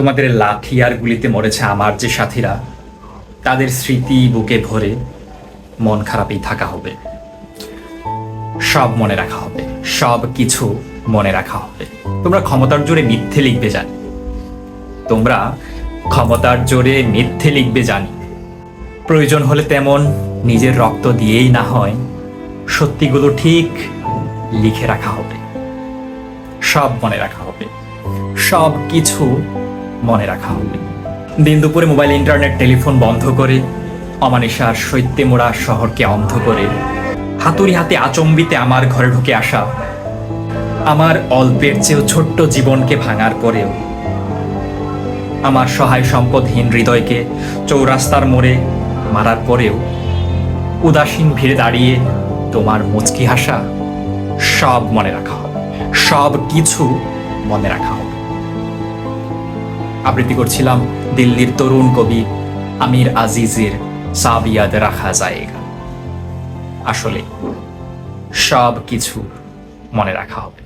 তোমাদের লাঠি আর গুলিতে মরেছে আমার যে সাথীরা, তাদের স্মৃতি বুকে ভরে মন খারাপই থাকা হবে। সব মনে রাখা হবে, সব কিছু মনে রাখা হবে। তোমরা ক্ষমতার জোরে মিথ্যে লিখবে জানি। তোমরা ক্ষমতার জোরে মিথ্যে লিখবে জানি। প্রয়োজন হলে তেমন নিজের রক্ত দিয়েই না হয়, সত্যিগুলো ঠিক লিখে রাখা হবে। সব মনে রাখা হবে, সব কিছু মনে রাখা হবে। দিন দুপুরে মোবাইল, ইন্টারনেট, টেলিফোন বন্ধ করে, অমানিসার শৈত্যে মোড়া শহরকে অন্ধ করে, হাতুড়ি হাতে আচম্বিতে আমার ঘরে ঢুকে আসা, আমার অল্পের চেয়েও ছোট্ট জীবনকে ভাঙার পরেও, আমার সহায় সম্পদহীন হৃদয়কে চৌরাস্তার মোড়ে মারার পরেও, উদাসীন ভিড়ে দাঁড়িয়ে তোমার মুচকি হাসা সব মনে রাখা হবে। সব কিছু মনে রাখা হবে। আবৃত্তি করছিলাম দিল্লির তরুণ কবি আমির আজিজের সাবিয়াদ রাখা জায়গা। আসলে সব কিছু মনে রাখা হবে।